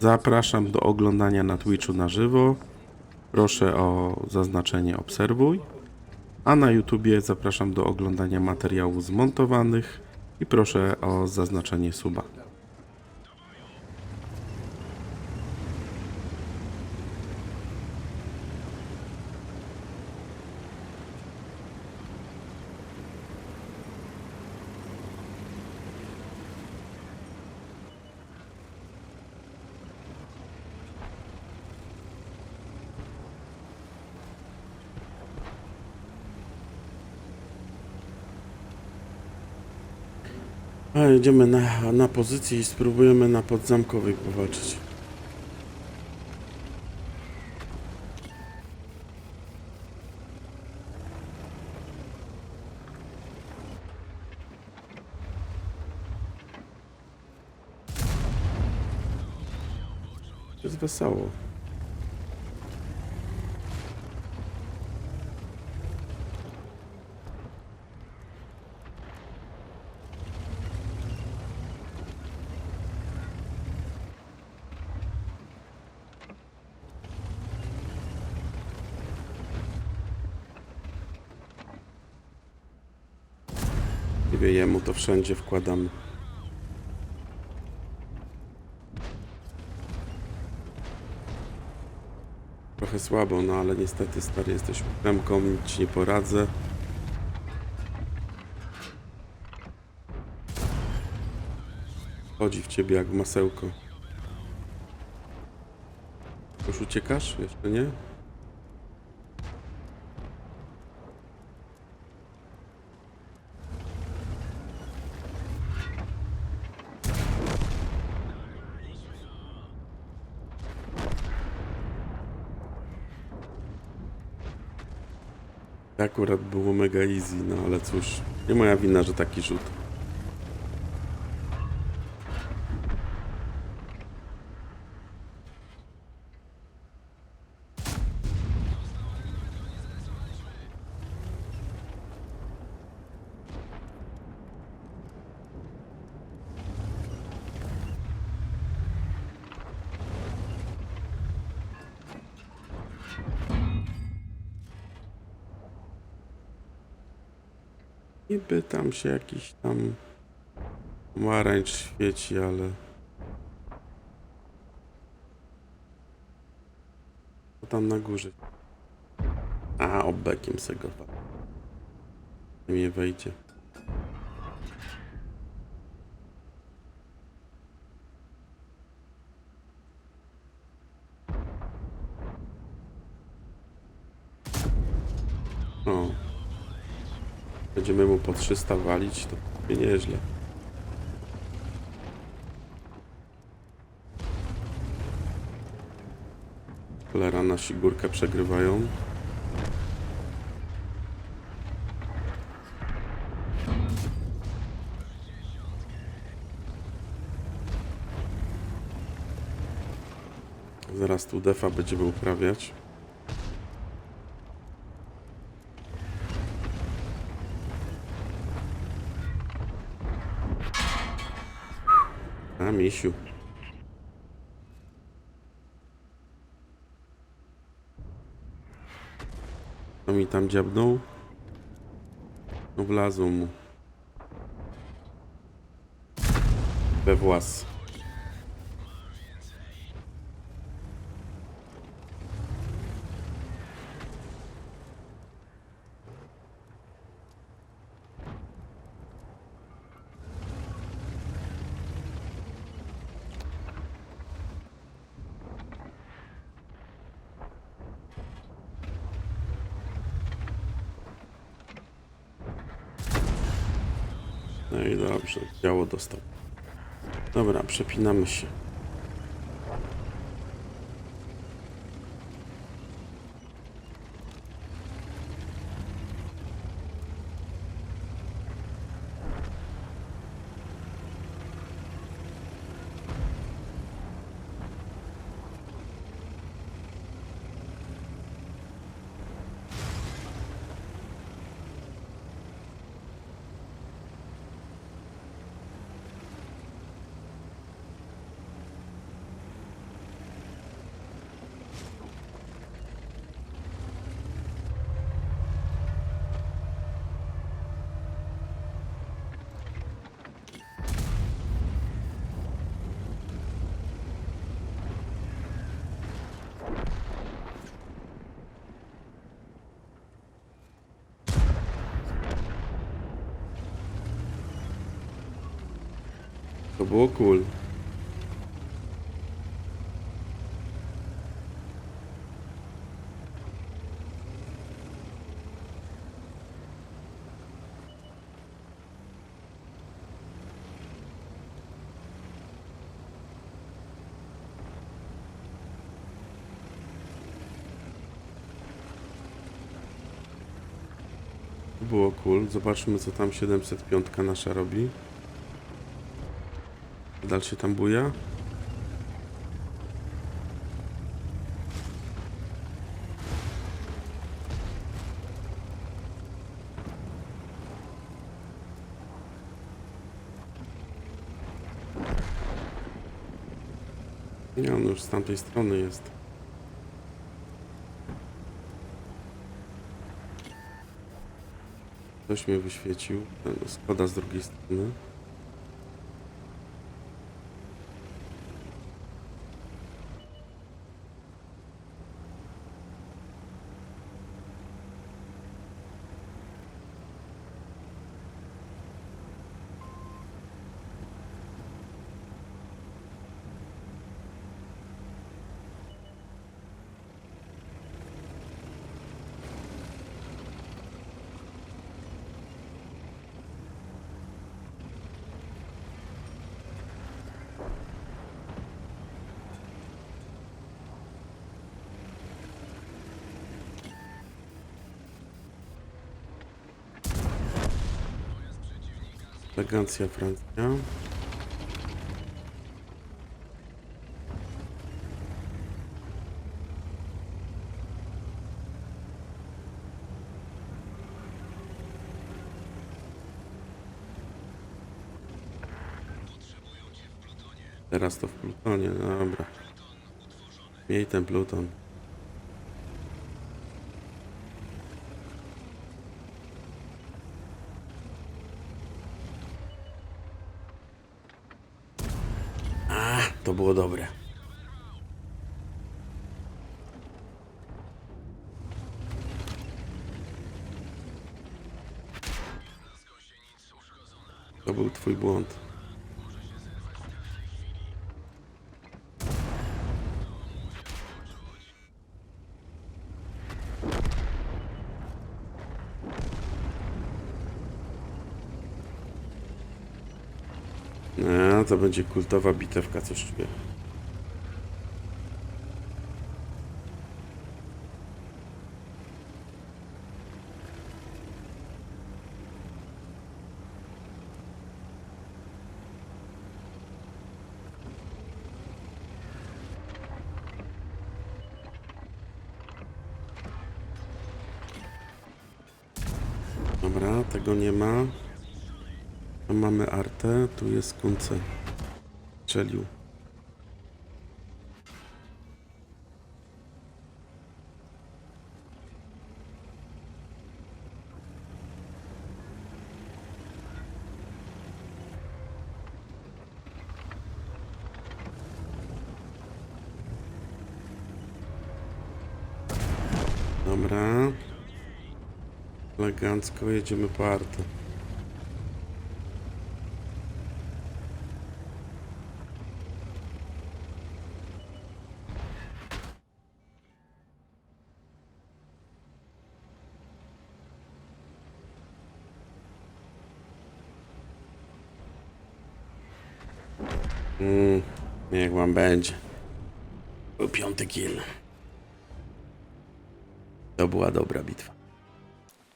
Zapraszam do oglądania na Twitchu na żywo. Proszę o zaznaczenie obserwuj. A na YouTubie zapraszam do oglądania materiałów zmontowanych i proszę o zaznaczenie suba. A jedziemy na, na pozycję i spróbujemy na podzamkowej powalczyć. Jest wesoło. I wiejemu to wszędzie wkładamy. Trochę słabo, no ale niestety stary jesteś ósemką, nic nie poradzę. Chodzi w ciebie jak w masełko. Już uciekasz? Jeszcze nie? Akurat było mega easy, no ale cóż, nie moja wina, że taki rzut. Niby tam się jakiś tam pomarańcz świeci, ale... Co tam na górze? A, obekiem se go Nie wejdzie. O. Będziemy mu po 300 walić, to nieźle. Cholera, nasi górkę przegrywają. Zaraz tu defa będziemy uprawiać. Misiu. Co mi tam dziabnął? No wlazł mu. We włas. No i dobrze, działo dostał. Dobra, przepinamy się. To było cool. Było cool. Zobaczmy co tam 705 nasza robi. Dal się tam buja. Nie, on już z tamtej strony jest. Ktoś mnie wyświecił. Skoda z drugiej strony. Elegancja Francja. Teraz to w Plutonie, no dobra. Miej ten Pluton. To było dobre. To był twój błąd. No, to będzie kultowa bitewka, coś czuję. Dobra, tego nie ma. Tam mamy artę, tu jest kunce. Strzelił. Dobra. Elegancko jedziemy po artę. Mm, będzie. Był piąty kill. To była dobra bitwa.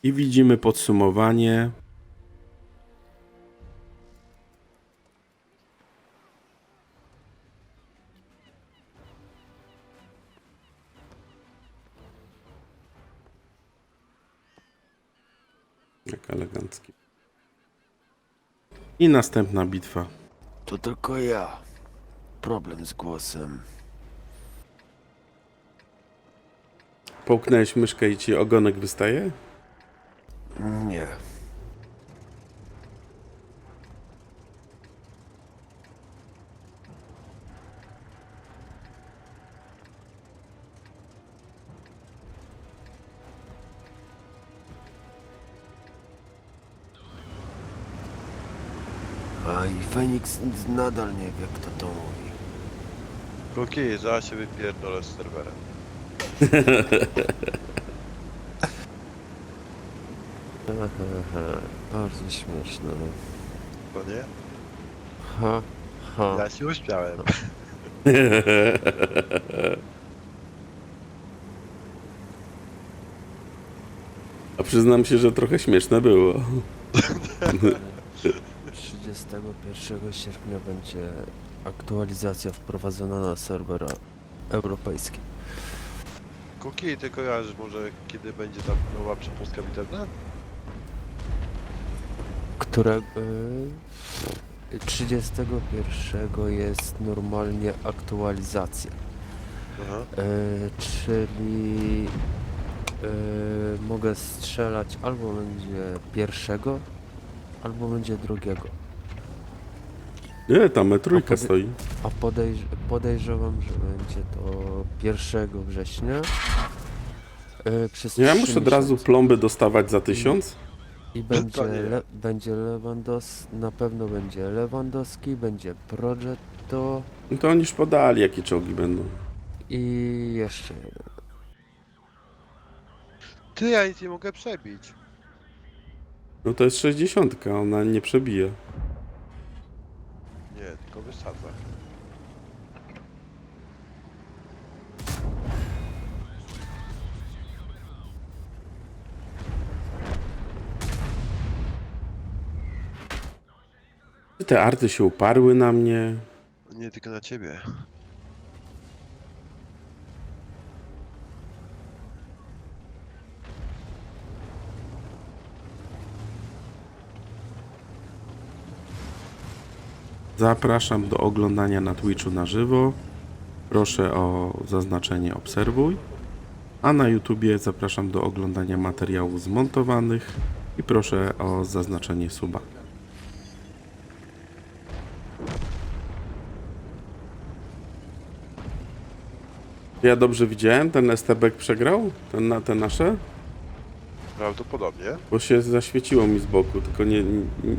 I widzimy podsumowanie. Jak elegancki. I następna bitwa. To tylko ja. Problem z głosem. Połknąłeś myszkę i ci ogonek wystaje? Nie. A i Feniks nadal nie wie, kto to mówi. Kuki, zaraz się wypierdolę z serwerem. Bardzo śmieszne. no. To nie? Ha, ha. Ja się uśmiałem. A przyznam się, że trochę śmieszne było. 31 sierpnia będzie aktualizacja wprowadzona na serwer europejski. Kuki, ty kojarzysz może kiedy będzie ta nowa przepustka bitewna? Które y, 31 jest normalnie aktualizacja. Aha. Y, czyli y, mogę strzelać albo będzie pierwszego, albo będzie drugiego. Nie, tam metrójka A pody- stoi. A podejrz podejrzewam, że będzie to 1 września. Y, przez Ja trzy muszę od razu miesiące. plomby dostawać za tysiąc? I będzie, nie. le będzie Lewandos, na pewno będzie Lewandowski, będzie Progetto No to oni już podali, jakie czołgi będą. i jeszcze jeden. Ty, ja nic nie mogę przebić. No to jest 60, ona nie przebije. Nie, tylko wysadza. Te arty się uparły na mnie. Nie tylko na ciebie. Zapraszam do oglądania na Twitchu na żywo. Proszę o zaznaczenie obserwuj. A na YouTubie zapraszam do oglądania materiałów zmontowanych i proszę o zaznaczenie suba. Ja dobrze widziałem, ten STB przegrał? Ten, na, te nasze? Prawdopodobnie. Bo się zaświeciło mi z boku, tylko nie, nie,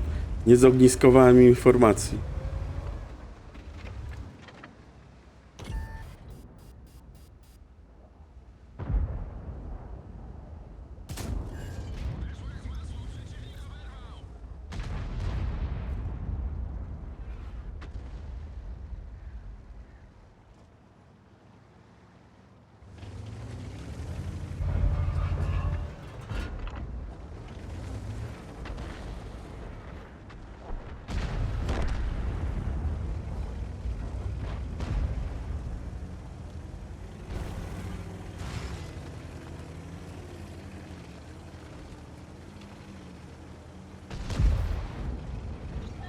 nie zogniskowałem informacji.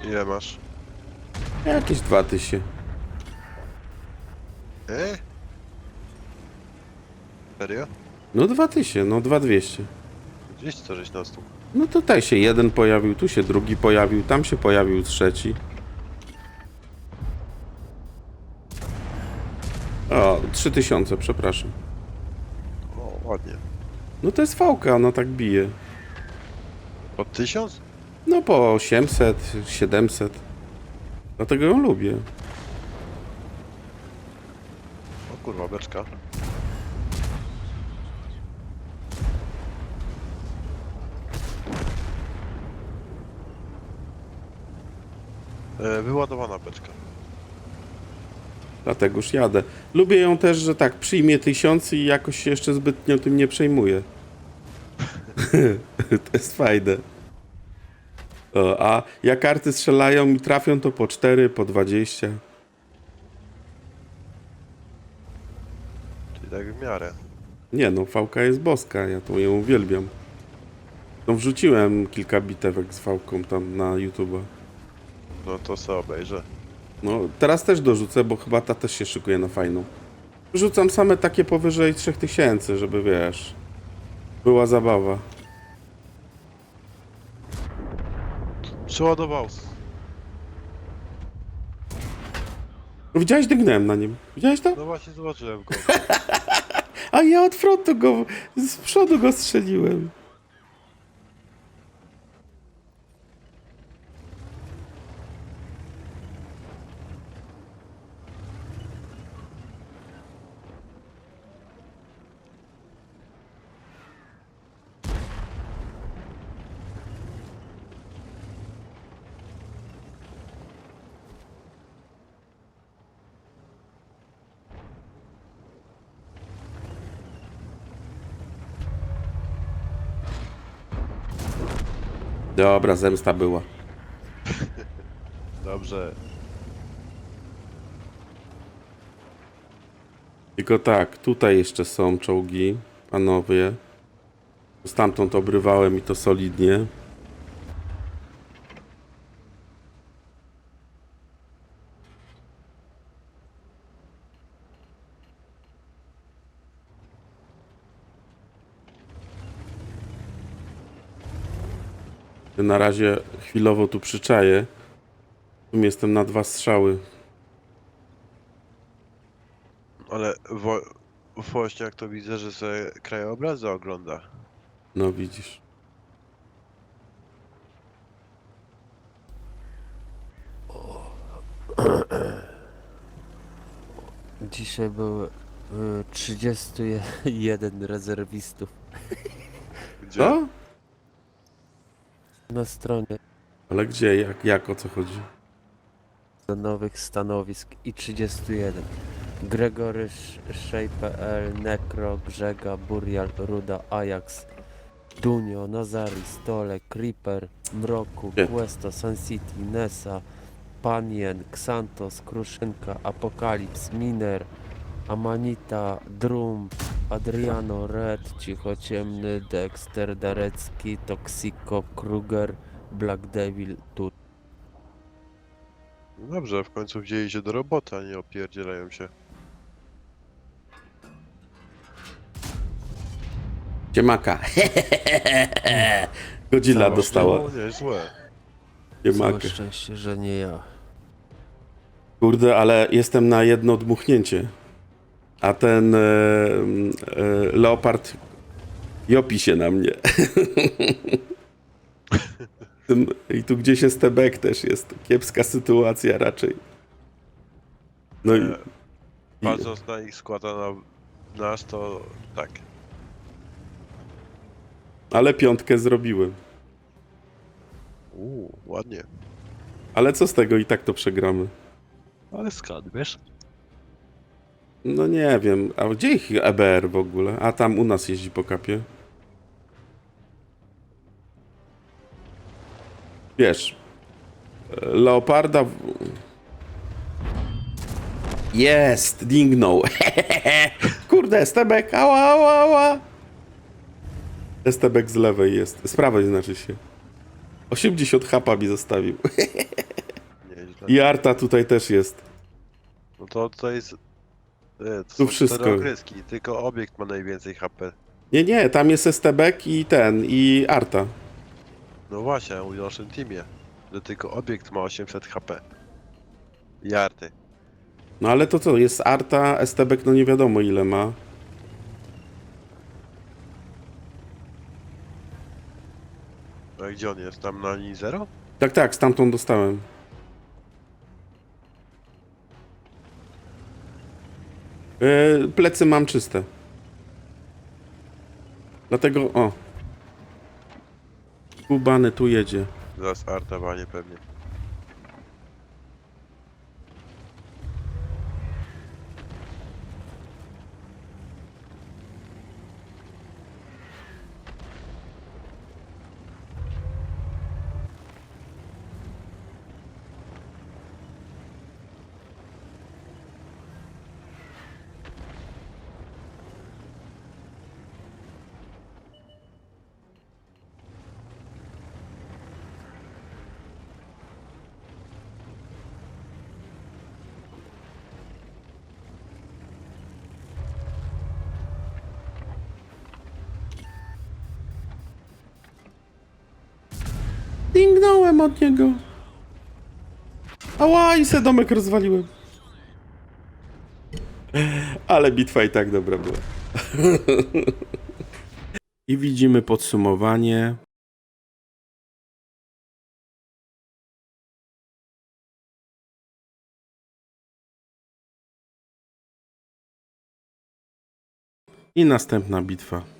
Ile masz? Jakieś dwa tysiące. E? Serio? No dwa tysiące, no dwa dwieście. Gdzieś to żeś na stół. No tutaj się jeden pojawił, tu się drugi pojawił, tam się pojawił trzeci. O, trzy tysiące, przepraszam. O, ładnie. No to jest fałka, ona tak bije. Od tysiąc? No po 800, 700. Dlatego ją lubię. O kurwa, beczka. E, wyładowana beczka. Dlategoż jadę. Lubię ją też, że tak przyjmie tysiąc i jakoś się jeszcze zbytnio tym nie przejmuje. to jest fajne. A jak karty strzelają i trafią, to po 4, po 20. Czyli tak w miarę. Nie no, VK jest boska, ja to ją uwielbiam. No wrzuciłem kilka bitewek z VK tam na YouTube. No to se obejrzę. No teraz też dorzucę, bo chyba ta też się szykuje na fajną. Rzucam same takie powyżej 3000, żeby wiesz, była zabawa. Przeładował. No, widziałeś, dygnąłem na nim. Widziałeś to? No właśnie zobaczyłem go. A ja od frontu go, z przodu go strzeliłem. Dobra, zemsta była. Dobrze. Tylko tak, tutaj jeszcze są czołgi, panowie. Stamtąd obrywałem i to solidnie. Na razie chwilowo tu przyczaję. Tu jestem na dwa strzały. Ale wo... Woźniak to widzę, że sobie krajobrazy ogląda. No widzisz. Dzisiaj było y, 31 rezerwistów Gdzie? Co? Na stronie Ale gdzie? Jak, jak o co chodzi? do nowych stanowisk i 31. Gregory, Sz- Szej.pl, Necro, Grzega, Burial, Ruda, Ajax, Dunio, Nazari, Stole, Creeper, Mroku? Questo, Sun City, Nesa, Panien, Xantos, Kruszynka, Apokalips, Miner, Amanita, Drum, Adriano, Red, Cichociemny, Dexter, Darecki, Toxico, Kruger, Black Devil, tu. No Dobrze, w końcu wzięli się do roboty, a nie opierdzielają się. Ciemaka. Godzilla dostała. No, nie, złe. Całe szczęście, że nie ja. Kurde, ale jestem na jedno dmuchnięcie. A ten e, e, leopard jopi się na mnie. I tu gdzieś jest Tebek też jest. Kiepska sytuacja raczej. No i, E, Patrząc na ich składa na nas, to tak. ale piątkę zrobiłem. Uuu, ładnie. Ale co z tego i tak to przegramy. Ale skąd, wiesz? No nie wiem, a gdzie ich EBR w ogóle? A tam u nas jeździ po kapie. Wiesz, e, Leoparda... w- Jest, dingnął. Kurde, Estebek, ała, ała, ała. Estebek z lewej jest, z prawej znaczy się. 80 hapa mi zostawił. I Arta tutaj też jest. No to to jest... E, to Tu wszystko. okreski, tylko obiekt ma najwięcej HP. Nie, nie, tam jest Estebek i ten, i Arta. No właśnie, ja mówię o naszym teamie. Że tylko obiekt ma 800 HP. Jarty. No ale to co, jest Arta, Estebek no nie wiadomo ile ma. A gdzie on jest? Tam na linii 0? Tak, tak, stamtąd dostałem. Yy, plecy mam czyste. Dlatego, o. Kubany tu jedzie. Zaraz artowanie pewnie. Od niego. Ała, i se domek rozwaliłem. Ale bitwa i tak dobra była. I widzimy podsumowanie. I następna bitwa.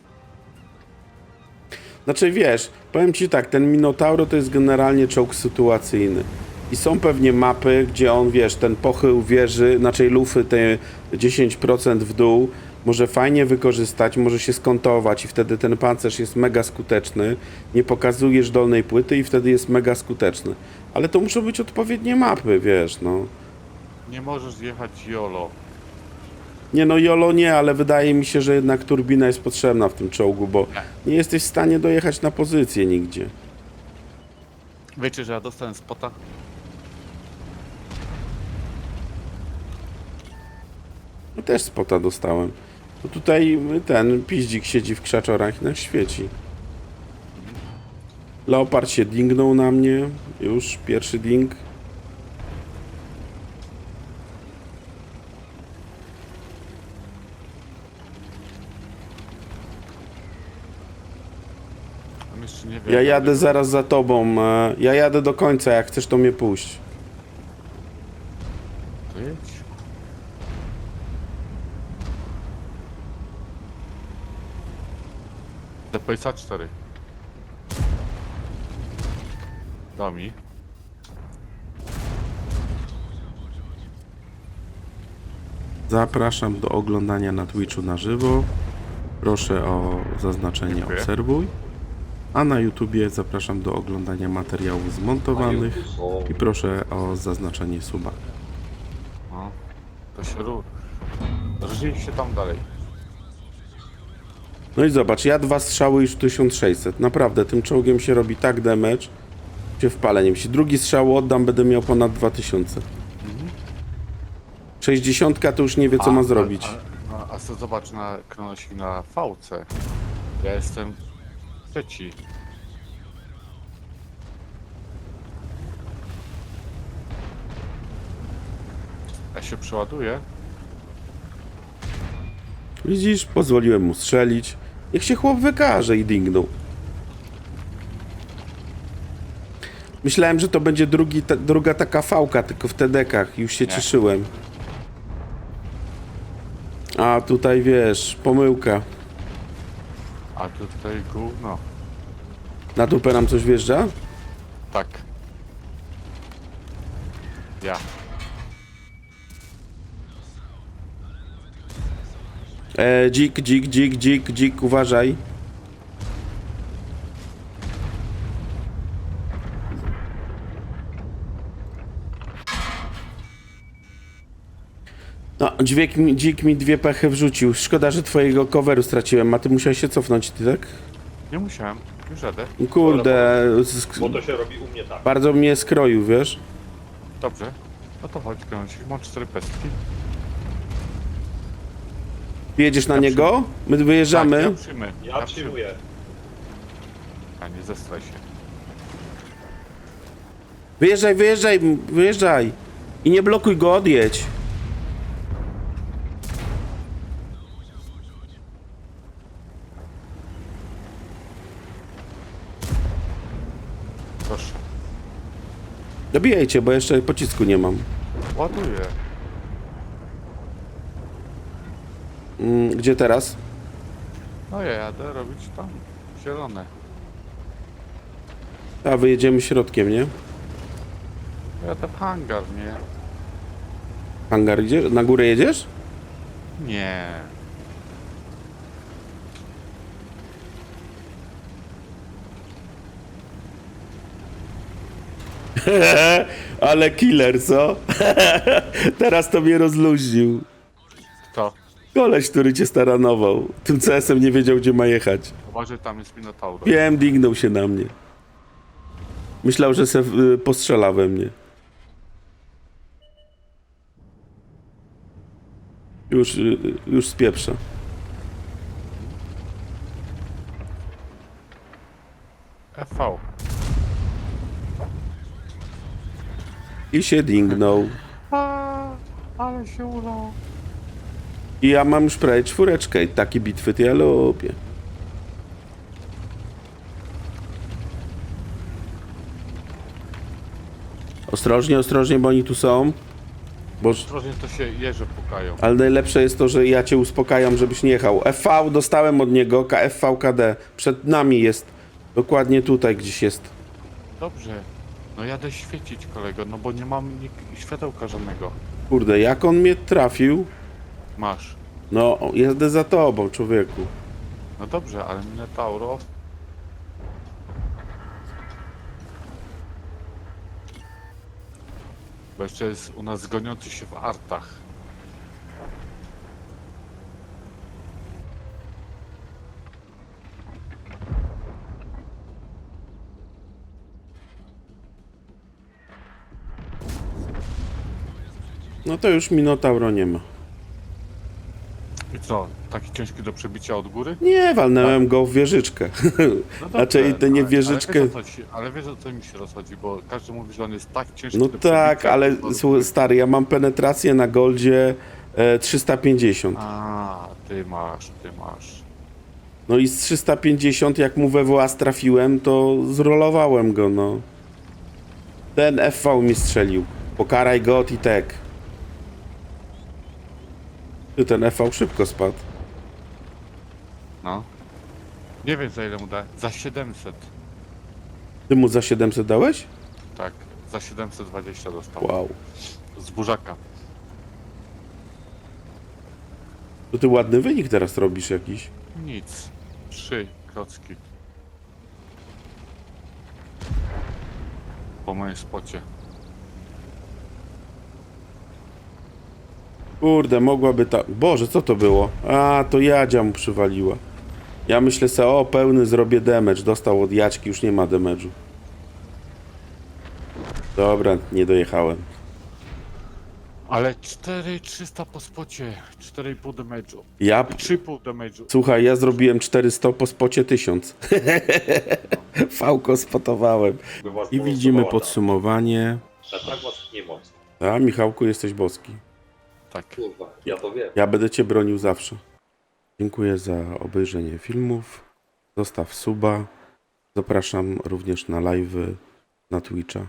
Znaczy wiesz, powiem ci tak, ten Minotauro to jest generalnie czołg sytuacyjny. I są pewnie mapy, gdzie on, wiesz, ten pochył wieży, znaczy lufy te 10% w dół może fajnie wykorzystać, może się skontować i wtedy ten pancerz jest mega skuteczny. Nie pokazujesz dolnej płyty i wtedy jest mega skuteczny. Ale to muszą być odpowiednie mapy, wiesz, no. Nie możesz zjechać YOLO. Nie no, Jolo nie, ale wydaje mi się, że jednak turbina jest potrzebna w tym czołgu, bo nie jesteś w stanie dojechać na pozycję nigdzie. Wiecie, że ja dostałem spota? No też spota dostałem. No tutaj ten piździk siedzi w krzaczorach i nas świeci. Leopard się dingnął na mnie. Już pierwszy ding. On jeszcze nie wie. Ja jadę zaraz za tobą. e, Ja jadę do końca, jak chcesz to mnie puść. Jedź. DPSA 4. Da mi. Zapraszam do oglądania na Twitchu na żywo. Proszę o zaznaczenie Dziękuję. obserwuj. A na YouTubie zapraszam do oglądania materiałów zmontowanych i proszę o zaznaczenie suba. No. To się się tam dalej. No i zobacz, ja dwa strzały już 1600. Naprawdę, tym czołgiem się robi tak damage, się wpaleniem. Jeśli drugi strzał oddam, będę miał ponad 2000. 60 to już nie wie, co A, ma a- zrobić. A, a, a co zobacz na kronosik na VC. Ja jestem trzeci. Ja się przeładuję. Widzisz, pozwoliłem mu strzelić. Niech się chłop wykaże i dingnął. Myślałem, że to będzie drugi, ta, druga taka fałka, tylko w TD-kach. Już się Nie. cieszyłem. A tutaj wiesz, pomyłka. A tutaj gówno. Na dupę nam coś wjeżdża? Tak. Ja. E, dzik, dzik, dzik, dzik, dzik, uważaj. No, dźwięk mi, dzik mi dwie pechy wrzucił. Szkoda, że twojego coveru straciłem, a ty musiałeś się cofnąć, ty tak? Nie musiałem. Już jadę. Kurde, sk- Bo to się robi u mnie tak. bardzo mnie skroił, wiesz? Dobrze. No to chodź, kronosik. Mam cztery pestki. Jedziesz na Ja niego? My wyjeżdżamy. Tak, ja przyjmę. Ja przyjmuję. A nie zestraj się. Wyjeżdżaj, wyjeżdżaj, wyjeżdżaj. I nie blokuj go, odjedź. Dobijajcie, bo jeszcze pocisku nie mam. Ładuję. Mm, Gdzie teraz? No ja jadę robić tam zielone. A wyjedziemy środkiem, nie? Jadę w hangar, nie? Hangar idziesz? Na górę jedziesz? Nie. Ale killer, co? Teraz to mnie rozluźnił. To. Koleś, który cię staranował. Tym CS-em nie wiedział, gdzie ma jechać. Uważaj, tam jest Minotauro. Wiem, dignął się na mnie. Myślał, że se y, postrzela we mnie. Już, y, już spieprza. FV. I się dingnął. A, ale się udało. I ja mam już prawie czwóreczkę i takie bitwy to ja lubię. Ostrożnie, ostrożnie, bo oni tu są. Bo, Ostrożnie to się jeże pukają. ale najlepsze jest to, że ja cię uspokajam, żebyś nie jechał. FV dostałem od niego, KFV KD. Przed nami jest. Dokładnie tutaj gdzieś jest. Dobrze. No jadę świecić kolego, no bo nie mam nik- światełka żadnego. Kurde, jak on mnie trafił? Masz. No, jeżdżę za tobą, człowieku. No dobrze, ale Minotauro... Bo jeszcze jest u nas goniący się w artach. No to już Minotauro nie ma. I co, taki ciężki do przebicia od góry? Nie, walnąłem go w wieżyczkę. No Znaczy, to nie ale- wieżyczkę- Ale wiesz, o co ci, ale wiesz o co mi się rozchodzi, bo każdy mówi, że on jest tak ciężki No do tak, przebicia ale od stary, ja mam penetrację na Goldzie e, 350. A, ty masz, ty masz. No i z 350, jak mu we włas trafiłem, to zrolowałem go, no. Ten FV mi strzelił. Pokaraj go, Titek. Ty, ten FV szybko spadł. No. Nie wiem za ile mu da. Za 700. Ty mu za 700 dałeś? Tak, za 720 dostał. Wow. Z burzaka. To ty ładny wynik teraz robisz jakiś. Nic. Trzy klocki. Po moim spocie. Kurde, mogłaby ta... Boże, co to było? A, to Jadzia mu przywaliła. Ja myślę se, o, pełny zrobię damage. Dostał od Jaćki, już nie ma damage'u. Dobra, nie dojechałem. Ale 4300 po spocie. 4,5 damage'u. Ja... 3,5 damage'u. Słuchaj, ja zrobiłem 400 po spocie 1000. Fałko spotowałem. I widzimy podsumowanie. A tak Michałku, jesteś boski. Tak. Kurwa, ja to wiem. Ja będę cię bronił zawsze. Dziękuję za obejrzenie filmów. Zostaw suba. Zapraszam również na live'y na Twitcha.